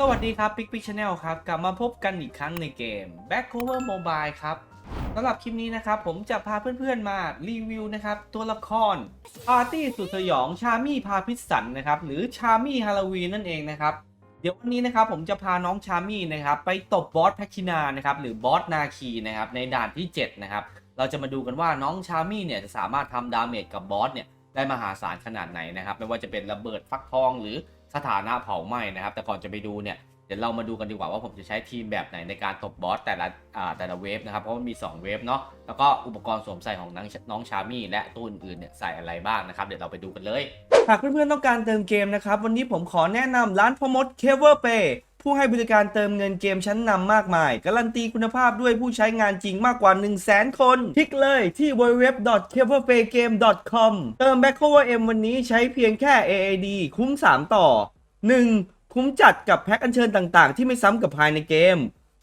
สวัสดีครับ Big Big Channel ครับ กลับมาพบกันอีกครั้งในเกม Back Cover Mobile ครับสำหรับคลิปนี้นะครับ ผมจะพาเพื่อนๆมารีวิวนะครับ ตัวละครปาร์ตี้สุดสยองชามี่พาพิสันนะครับ หรือชามี่ฮาโลวีนนั่นเองนะครับ เดี๋ยววันนี้นะครับผมจะพาน้องชามี่นะครับ ไปตบบอสแพคคินานะครับหรือบอสนาคีนะครับในด่านที่ 7 นะครับ เราจะมาดูกันว่าน้องชามี่เนี่ยจะสามารถทำดาเมจกับบอสเนี่ยได้มหาศาลขนาดไหนนะครับ ไม่ว่าจะเป็นระเบิดฟักทองหรือ สถานะเผาไหม้นะครับ แต่ก่อนจะไปดูเนี่ยเดี๋ยวเรามาดูกันดีกว่าว่าผมจะใช้ทีมแบบไหนในการตบบอสแต่ละอ่าแต่ละเวฟนะครับเพราะมันมี 2 เวฟเนาะแล้วก็อุปกรณ์สวมใส่ของน้องน้องชามี่และตัวอื่นๆเนี่ยใส่อะไรบ้างนะครับเดี๋ยวเราไปดูกันเลย หากเพื่อนๆต้องการเติมเกมนะครับ วันนี้ผมขอแนะนำร้านพมดเคเวอร์เป ผู้ให้บริการเติมเงินเกมชั้นนำมากมาย การันตีคุณภาพด้วยผู้ใช้งานจริงมากกว่า 1 0 0 0 0แคน คลิกเลยที่ www.keverpaygame.com เติม Backover M วันนี้ใช้เพียงแค่ AAD คุ้ม 3 ต่อ 1. คุ้มจัดกับแพ็คอัญเชิญต่างๆ ที่ไม่ซ้ำกับภายในเกม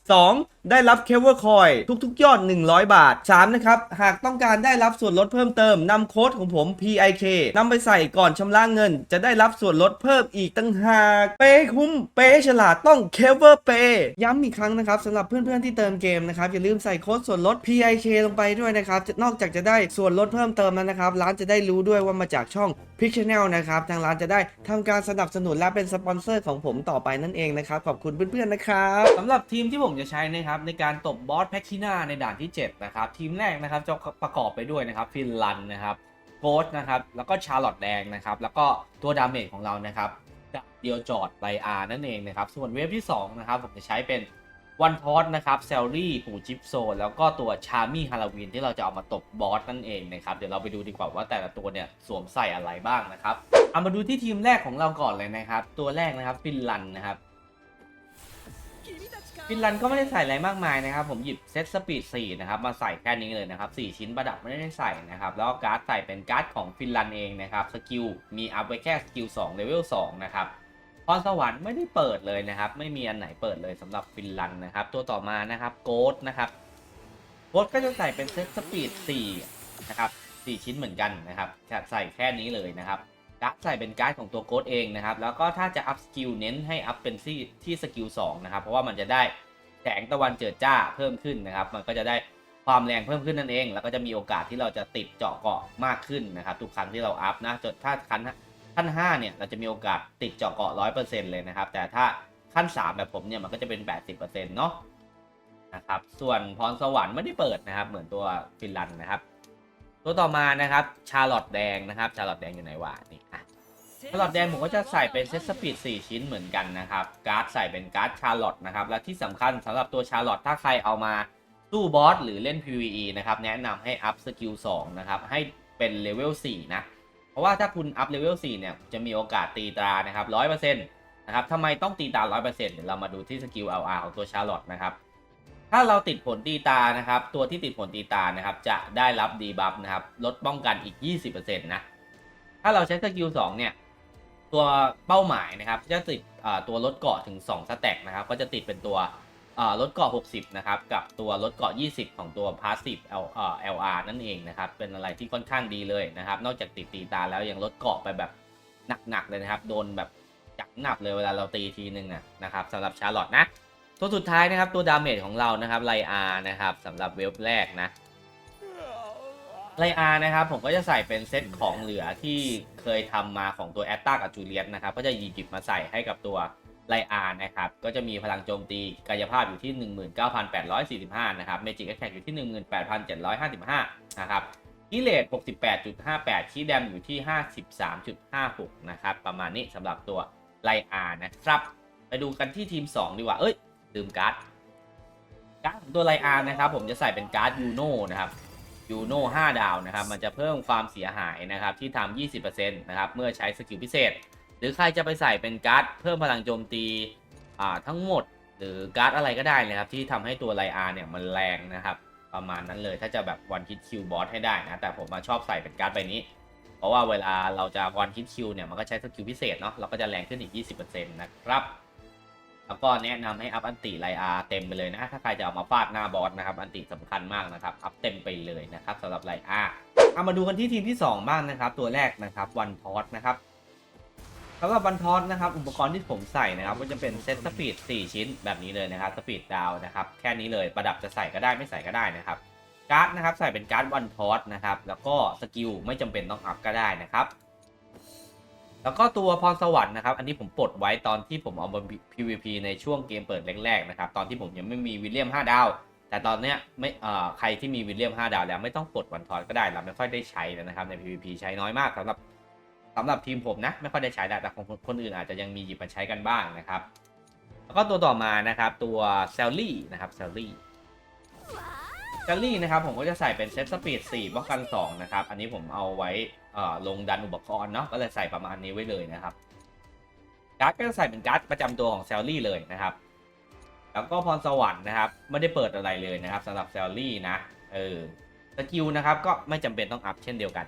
2. ได้รับเคเวอร์คอยทุกๆ ยอด 100 บาท 3. นะครับ หากต้องการได้รับส่วนลดเพิ่มเติมนำโค้ดของผม PIK นำไปใส่ก่อนชำระเงิน จะได้รับส่วนลดเพิ่มอีกตั้งหากเปคุ้มเปฉลาดต้องเคเวอร์เปย์ย้ำอีกครั้งนะครับสำหรับเพื่อนๆที่เติมเกมนะครับอย่าลืมใส่โค้ดส่วนลด PIK ลงไปด้วยนะครับนอกจากจะได้ส่วนลดเพิ่มเติมแล้วนะครับร้านจะได้รู้ด้วยว่ามาจากช่องพิกชแนลนะครับทางร้านจะได้ทำการสนับสนุนและเป็นสปอนเซอร์ของผมต่อไปนั่นเองนะครับขอบคุณเพื่อนๆนะครับสำหรับทีมที่ผมจะใช้นะครับในการตบบอสแพคคิน่าในด่านที่ 7 นะครับ ทีมแรกนะครับจะประกอบไปด้วยนะครับฟินลันนะครับโกสนะครับแล้วก็ชาร์ลอตแดงนะครับแล้วก็ตัวดาเมจของเรานะครับเดียวจอดไบอาร์นั่นเองนะครับส่วนเวฟที่2นะครับผมจะใช้เป็นวันทอสนะครับเซลลี่ปู่จิปโซแล้วก็ตัวชามี่ฮาโลวีนที่เราจะเอามาตบบอสนั่นเองนะครับเดี๋ยวเราไปดูดีกว่าว่าแต่ละตัวเนี่ยสวมใส่อะไรบ้างนะครับเอามาดูที่ทีมแรกของเราก่อนเลยนะครับ ตัวแรกนะครับฟินลันนะครับ ฟินลันก็ไม่ได้ใส่อะไรมากมายนะครับ ผมหยิบเซตสปีด4นะครับมาใส่แค่นี้เลยนะครับ 4 ชิ้นประดับไม่ได้ใส่นะครับ แล้วก็การ์ดใส่เป็นการ์ดของฟินลันเองนะครับ สกิลมีอัพไว้แค่สกิล2เลเวล2นะครับพรสวรรค์ไม่ได้เปิดเลยนะครับ ไม่มีอันไหนเปิดเลยสำหรับฟินลันนะครับ ตัวต่อมานะครับโกดนะครับโกดก็จะใส่เป็นเซตสปีด4นะครับ4ชิ้นเหมือนกันนะครับจะใส่แค่นี้เลยนะครับ การ์ดใส่เป็นการ์ดของตัวโค้ดเองนะครับ แล้วก็ถ้าจะอัพสกิลเน้นให้อัพเป็นที่ที่สกิล2นะครับ เพราะว่ามันจะได้แสงตะวันเจิดจ้าเพิ่มขึ้นนะครับ มันก็จะได้ความแรงเพิ่มขึ้นนั่นเอง แล้วก็จะมีโอกาสที่เราจะติดเจาะเกาะมากขึ้นนะครับ ทุกครั้งที่เราอัพนะจนถ้าขั้นขั้น5เนี่ยเราจะมีโอกาสติดเจาะเกาะ 100%เลยนะครับ แต่ถ้าขั้น 3 แบบผมเนี่ยมันก็จะเป็น 80%เนาะนะครับ ส่วนพรสวรรค์ไม่ได้เปิดนะครับ เหมือนตัวฟินลันนะครับ ตัวต่อมานะครับ ชาร์ลอตแดงนะครับ ชาร์ลอตแดงอยู่ไหนวะนี่อะชาร์ลอตแดงผมก็จะใส่เป็นเซตสปีด4ชิ้นเหมือนกันนะครับ การ์ดใส่เป็นการ์ดชาร์ลอตนะครับ และที่สำคัญสำหรับตัวชาร์ลอตถ้าใครเอามาสู้บอสหรือเล่น PVE นะครับ แนะนำให้อัพสกิล2นะครับ ให้เป็นเลเวล4นะ เพราะว่าถ้าคุณอัพเลเวล4เนี่ย จะมีโอกาสตีตรานะครับ100%นะครับทำไมต้องตีตรา100%เดี๋ยวเรามาดูที่สกิล LR ของตัวชาร์ลอตนะครับ ถ้าเราติดผลตีตานะครับ ตัวที่ติดผลตีตานะครับ จะได้รับดีบัฟนะครับ ลดป้องกันอีก 20%นะ ถ้าเราใช้สกิล2เนี่ย ตัวเป้าหมายนะครับ จะติดตัวลดเกาะถึง2สแต็กนะครับ ก็จะติดเป็นตัวลดเกาะ 60 นะครับ กับตัวลดเกาะ 20 ของตัว Passive L อ่า LR นั่นเองนะครับ เป็นอะไรที่ค่อนข้างดีเลยนะครับ นอกจากติดตีตาแล้วยังลดเกาะไปแบบหนักๆเลยนะครับ โดนแบบจักหนับเลยเวลาเราตีทีนึงนะนะครับสำหรับชาร์ลอตนะ ตัวสุดท้ายนะครับตัวดาเมจของเรานะครับไลอาร์นะครับสำหรับเวฟแรกนะไลอาร์นะครับผมก็จะใส่เป็นเซตของเหลือที่เคยทำมาของตัวแอตตากับจูเลียนนะครับก็จะหยิบมาใส่ให้กับตัวไลอาร์นะครับก็จะมีพลังโจมตีกายภาพอยู่ที่ 19,845 นะครับเมจิกแอคแท็กอยู่ที่ 18,755 นะครับคีเลต68.58คีแดมอยู่ที่ 53.56 นะครับ ประมาณนี้สำหรับตัวไลอาร์นะครับ ไปดูกันที่ทีม 2 ดีกว่า เอ้ย ลืมการ์ดการ์ดของตัวไลอาร์นะครับ ผมจะใส่เป็นการ์ดยูโน่นะครับยูโน่5ดาวนะครับ มันจะเพิ่มความเสียหายนะครับที่ทำ20%นะครับเมื่อใช้สกิลพิเศษ หรือใครจะไปใส่เป็นการ์ดเพิ่มพลังโจมตีอ่าทั้งหมด หรือการ์ดอะไรก็ได้นะครับ ที่ทำให้ตัวไลอาร์เนี่ยมันแรงนะครับ ประมาณนั้นเลยถ้าจะแบบวันคิดคิวบอสให้ได้นะแต่ผมมาชอบใส่เป็นการ์ดใบนี้ เพราะว่าเวลาเราจะวันคิดคิวเนี่ยมันก็ใช้สกิลพิเศษเนาะเราก็จะแรงขึ้นอีก 20%นะครับ แล้วก็แนะนำให้อัพอันติไลอาเต็มไปเลยนะถ้าใครจะเอามาฟาดหน้าบอสนะครับอันติสำคัญมากนะครับอัพเต็มไปเลยนะครับสำหรับไลอาเอามาดูกันที่ทีมที่ 2 บ้างนะครับ ตัวแรกนะครับวันทอสนะครับสำหรับวันทอสนะครับอุปกรณ์ที่ผมใส่นะครับก็จะเป็นเซตสปีด4 ชิ้นแบบนี้เลยนะครับสปีดดาวนะครับแค่นี้เลยประดับจะใส่ก็ได้ไม่ใส่ก็ได้นะครับการ์ดนะครับใส่เป็นการ์ดวันทอสนะครับแล้วก็สกิลไม่จำเป็นต้องอัพก็ได้นะครับ แล้วก็ตัวพรสวรรค์นะครับ อันนี้ผมปลดไว้ตอนที่ผมเอามา PVP ในช่วงเกมเปิดแรกๆนะครับ ตอนที่ผมยังไม่มีวิลเลียม 5 ดาว แต่ตอนเนี้ยไม่เอ่อใครที่มีวิลเลียม 5 ดาวแล้วไม่ต้องปลดวันทอสก็ได้เราไม่ค่อยได้ใช้แล้วนะครับใน PVP ใช้น้อยมากสำหรับสำหรับทีมผมนะ ไม่ค่อยได้ใช้แต่ของคนอื่นอาจจะยังมีหยิบมาใช้กันบ้างนะครับ แล้วก็ตัวต่อมานะครับตัวเซลลี่นะครับเซลลี่เจลลี่นะครับผมก็จะใส่เป็นเซตสปีด4ป้องกัน2นะครับอันนี้ผมเอาไว้ ลงดันอุปกรณ์เนาะก็เลยใส่ประมาณนี้ไว้เลยนะครับการ์ดก็จะใส่เป็นการ์ดประจำตัวของเซลลี่เลยนะครับ แล้วก็พรสวรรค์นะครับ ไม่ได้เปิดอะไรเลยนะครับสำหรับเซลลี่นะเออสกิลนะครับก็ไม่จำเป็นต้องอัพเช่นเดียวกัน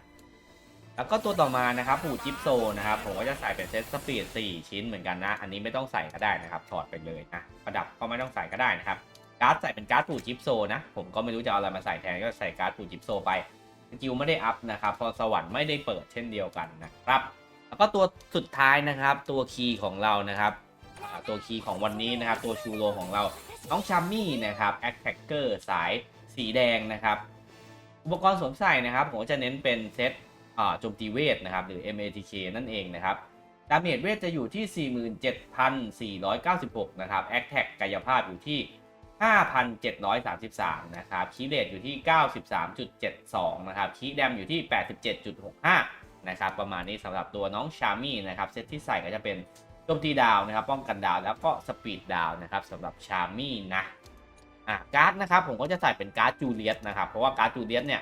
แล้วก็ตัวต่อมานะครับปูจิปโซนะครับผมก็จะใส่เป็นเซตสปีด4ชิ้นเหมือนกันนะ อันนี้ไม่ต้องใส่ก็ได้นะครับถอดไปเลยนะประดับก็ไม่ต้องใส่ก็ได้นะครับการ์ดใส่เป็นการ์ดปูจิปโซนะผมก็ไม่รู้จะเอาอะไรมาใส่แทนก็ใส่การ์ดปูจิปโซไป กิลไม่ได้อัพนะครับพอสวรรค์ไม่ได้เปิดเช่นเดียวกันนะครับ แล้วก็ตัวสุดท้ายนะครับตัวคีย์ของเรานะครับตัวคีย์ของวันนี้นะครับ ตัวชูโรของเราน้องชัมมี่นะครับแอคแท็กเกอร์สายสีแดงนะครับ อุปกรณ์สวมใส่นะครับ ผมจะเน้นเป็นเซตโจมตีเวทนะครับ หรือ MATK นั่นเองนะครับดาเมจเวทจะอยู่ที่ 47,496 นะครับแอคแท็กกายภาพอยู่ที่ 5,733 นะครับคีเรทอยู่ที่ 93.72 นะครับคีแดมอยู่ที่ 87.65 นะครับ ประมาณนี้สำหรับตัวน้องชามี่นะครับ เซตที่ใส่ก็จะเป็นโจมตีดาวนะครับ ป้องกันดาวแล้วก็สปีดดาวนะครับสำหรับชามี่นะอะการ์ดนะครับ ผมก็จะใส่เป็นการ์ดจูเลียสนะครับ เพราะว่าการ์ดจูเลียสเนี่ย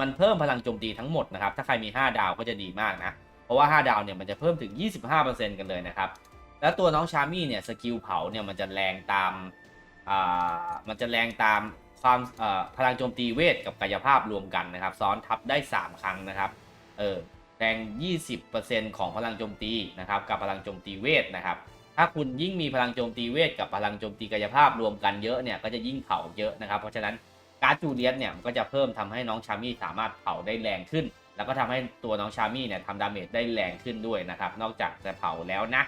มันเพิ่มพลังโจมตีทั้งหมดนะครับ ถ้าใครมี 5 ดาวก็จะดีมากนะ เพราะว่า 5 ดาวเนี่ยมันจะเพิ่มถึง 25%กันเลยนะครับ แล้วตัวน้องชามี่เนี่ยสกิลเผาเนี่ยมันจะแรงตาม มันจะแรงตามความพลังโจมตีเวทกับกายภาพรวมกันนะครับ ซ้อนทับได้ 3 ครั้งนะครับเออแรง 20%ของพลังโจมตีนะครับกับพลังโจมตีเวทนะครับ ถ้าคุณยิ่งมีพลังโจมตีเวทกับพลังโจมตีกายภาพรวมกันเยอะเนี่ยก็จะยิ่งเผาเยอะนะครับ เพราะฉะนั้นการจูเลียสเนี่ยก็จะเพิ่มทำให้น้องชามี่สามารถเผาได้แรงขึ้น แล้วก็ทำให้ตัวน้องชามี่เนี่ยทำดาเมจได้แรงขึ้นด้วยนะครับ นอกจากจะเผาแล้วนะ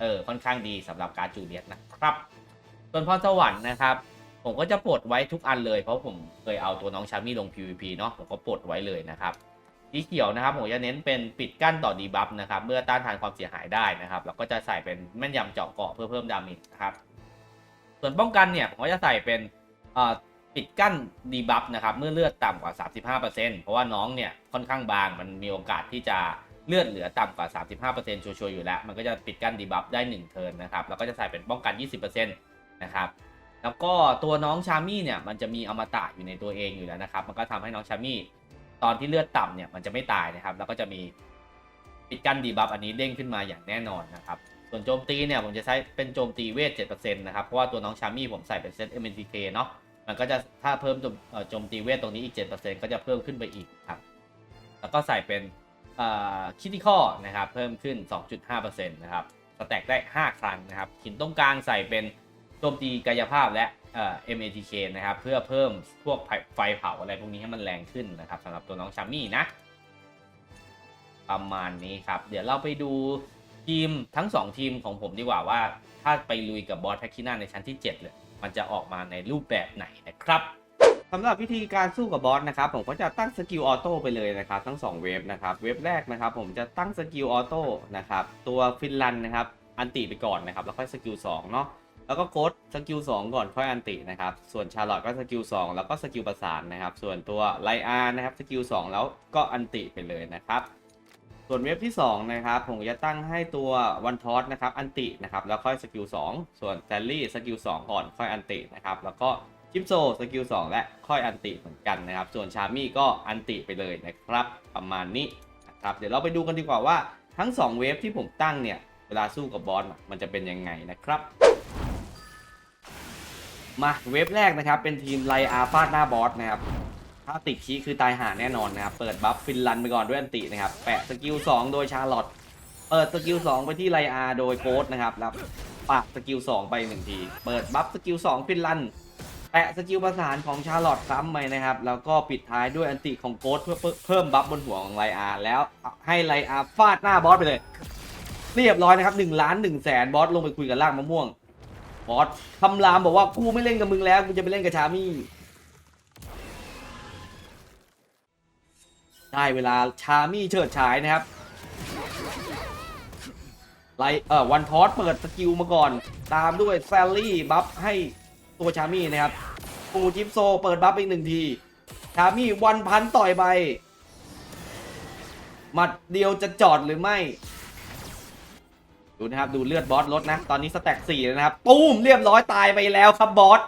เออค่อนข้างดีสำหรับการจูเลียสนะครับ ส่วนพรสวรรค์นะครับ ผมก็จะปลดไว้ทุกอันเลย เพราะผมเคยเอาตัวน้องชามี่ลง PVP เนาะผมก็ปลดไว้เลยนะครับสีเขียวนะครับผมจะเน้นเป็นปิดกั้นต่อดีบัฟนะครับเมื่อต้านทานความเสียหายได้นะครับแล้วก็จะใส่เป็นแม่นยำเจาะเกาะเพื่อเพิ่มดาเมจนะครับส่วนป้องกันเนี่ยผมก็จะใส่เป็นปิดกั้นดีบัฟนะครับเมื่อเลือดต่ำกว่า 35%เพราะว่าน้องเนี่ยค่อนข้างบางมันมีโอกาสที่จะเลือดเหลือต่ำกว่า 35%ชัวร์ๆอยู่แล้ว มันก็จะปิดกั้นดีบัฟได้ 1 เทิร์นนะครับแล้วก็จะใส่เป็นป้องกัน 20% นะครับ แล้วก็ตัวน้องชามี่เนี่ยมันจะมีอมตะอยู่ในตัวเองอยู่แล้วนะครับ มันก็ทำให้น้องชามี่ตอนที่เลือดต่ำเนี่ยมันจะไม่ตายนะครับ แล้วก็จะมีปิดกั้นดีบัฟอันนี้เด้งขึ้นมาอย่างแน่นอนนะครับ ส่วนโจมตีเนี่ยผมจะใช้เป็นโจมตีเวท7%นะครับ เพราะว่าตัวน้องชามี่ผมใส่เป็นเซต MNTK เนาะ มันก็จะถ้าเพิ่มโจมเอ่อโจมตีเวทตรงนี้อีก 7%ก็จะเพิ่มขึ้นไปอีกครับ แล้วก็ใส่เป็นคิติคอนะครับ เพิ่มขึ้น 2.5%นะครับ สแต็กได้ 5 ครั้งนะครับ หินตรงกลางใส่เป็น โจมตีกายภาพและเอ่อ MATK นะครับ เพื่อเพิ่มพวกไฟไฟเผาอะไรพวกนี้ให้มันแรงขึ้นนะครับสำหรับตัวน้องชามี่นะ ประมาณนี้ครับ เดี๋ยวเราไปดูทีมทั้ง 2 ทีมของผมดีกว่าว่า ถ้าไปลุยกับบอสแพคคิน่าในชั้นที่ 7 เลย มันจะออกมาในรูปแบบไหนนะครับสำหรับวิธีการสู้กับบอสนะครับ ผมก็จะตั้งสกิลออโต้ไปเลยนะครับ ทั้ง 2 เวฟนะครับเวฟแรกนะครับ ผมจะตั้งสกิลออโต้นะครับตัวฟินลันนะครับอันติไปก่อนนะครับ แล้วค่อยสกิล2เนาะ แล้วก็โค้ดสกิล2ก่อนค่อยอันตินะครับ ส่วนชาร์ลอตก็สกิล2แล้วก็สกิลประสานนะครับ ส่วนตัวไลอาร์นะครับสกิล2แล้วก็อันติไปเลยนะครับ ส่วนเว็บที่ 2 นะครับ ผมจะตั้งให้ตัววันทอสนะครับอันตินะครับแล้วค่อยสกิล2ส่วนแซลลี่สกิล2ก่อนค่อยอันตินะครับแล้วก็จิปโซสกิล2และค่อยอันติเหมือนกันนะครับ ส่วนชามี่ก็อันติไปเลยนะครับประมาณนี้นะครับเดี๋ยวเราไปดูกันดีกว่าว่าทั้ง 2 เวฟที่ผมตั้งเนี่ยเวลาสู้กับบอสมันจะเป็นยังไงนะครับ มาเวฟแรกนะครับ เป็นทีมไลอาฟาดหน้าบอสนะครับ ถ้าติดคีคือตายหาแน่นอนนะครับ เปิดบัฟฟินลันไปก่อนด้วยอันตินะครับ แปะสกิล 2 โดยชาร์ลอตเปิดสกิล 2 ไปที่ไลอาโดยโค้ดนะครับแล้วปะสกิล 2 ไปหนึ่งที เปิดบัฟสกิล 2 ฟินลันแปะสกิลประสานของชาร์ลอตซ้ำไปนะครับ แล้วก็ปิดท้ายด้วยอันติของโค้ดเพื่อเพิ่มบัฟบนหัวของไลอาแล้วให้ไลอาฟาดหน้าบอสไปเลย เรียบร้อยนะครับหนึ่งล้านหนึ่งแสนบอสลงไปคุยกับล่างมะม่วง บอสคำรามบอกว่ากูไม่เล่นกับมึงแล้วกูจะไปเล่นกับชามี่ ได้เวลาชามี่เฉิดฉายนะครับไลเอ่อวันทอสเปิดสกิลมาก่อน ตามด้วยแซลลี่บัฟให้ตัวชามี่นะครับปูจิปโซเปิดบัฟอีกหนึ่งที ชามี่วันพันต่อยไปหมัดเดียวจะจอดหรือไม่ ดูนะครับดูเลือดบอสลดนะ ตอนนี้สแต็กสี่นะครับตูมเรียบร้อยตายไปแล้วครับบอส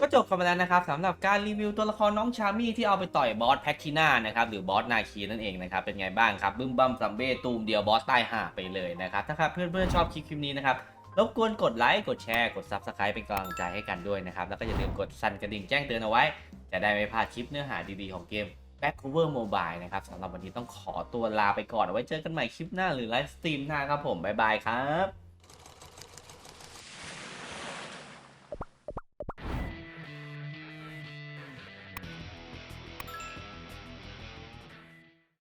ก็จบกันไปแล้วนะครับสำหรับการรีวิวตัวละครน้องชามี่ที่เอาไปต่อยบอสแพ็กทีน่านะครับหรือบอสนาคีนั่นเองนะครับเป็นไงบ้างครับบึ้มบัมซัมเบ้ตูมเดียวบอสตายห่าไปเลยนะครับถ้าครับเพื่อนๆชอบคลิปคลิปนี้นะครับรบกวนกดไลค์กดแชร์กด Subscribe เป็นกำลังใจให้กันด้วยนะครับแล้วก็อย่าลืมกดสั่นกระดิ่งแจ้งเตือนเอาไว้ จะได้ไม่พลาดคลิปเนื้อหาดีๆของเกม Vancouver Mobile นะครับสำหรับวันนี้ต้องขอตัวลาไปก่อนเอาไว้เจอกันใหม่คลิปหน้าหรือไลฟ์สตรีมหน้าครับผม บ๊ายบายครับ